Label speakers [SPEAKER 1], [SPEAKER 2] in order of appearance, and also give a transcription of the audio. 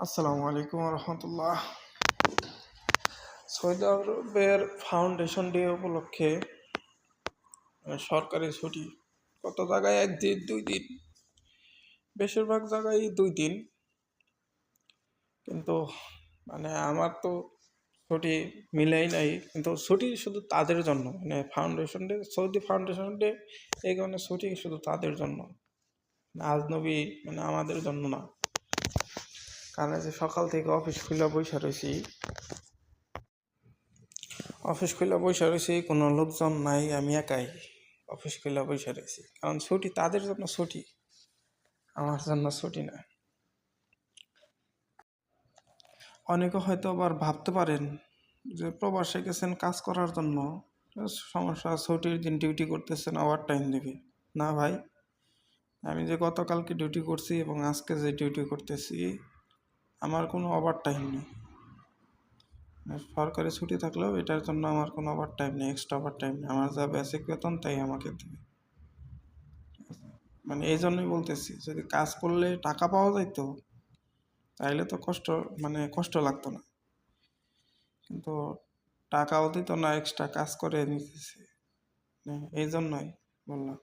[SPEAKER 1] আসসালামু আলাইকুম রহমতুল্লাহ সৌদি আরবের ফাউন্ডেশন ডে উপলক্ষে সরকারি ছুটি। কত জায়গায়? একদিন দুই দিন। বেশিরভাগ জায়গায় দুই দিন। কিন্তু মানে আমার তো ছুটি মিলেই নাই। কিন্তু ছুটি শুধু তাদের জন্য। মানে foundation day Saudi foundation day এই কারণে ছুটি শুধু তাদের জন্য। আজনবী মানে আমাদের জন্য না। কারণ যে সকাল থেকে অফিস খুলে বসে রয়েছি অফিস খুলে বসে রয়েছি কোনো লোকজন নাই, আমি একাই অফিস খুলে বসে রয়েছি কারণ ছুটি তাদের জন্য ছুটি, আমার জন্য ছুটি না। অনেকে হয়তো আবার ভাবতে পারেন যে প্রবাসে গেছেন কাজ করার জন্য, সমস্যা, ছুটির দিন ডিউটি করতেছেন ওভার টাইম দেবে। না ভাই, আমি যে গতকালকে ডিউটি করছি এবং আজকে যে ডিউটি করতেছি আমার কোনো ওভার টাইম নেই। সরকারি ছুটি থাকলেও এটার জন্য আমার কোনো ওভার টাইম নেই এক্সট্রা ওভার টাইম নেই। আমার যা বেসিক বেতন, তাই আমাকে দেবে। মানে এই জন্যই বলতেছি, যদি কাজ করলে টাকা পাওয়া যাইতো, তাইলে তো কষ্ট মানে কষ্ট লাগতো না। কিন্তু টাকাও দিত না এক্সট্রা কাজ করে নিতেছে। এই জন্যই বললাম।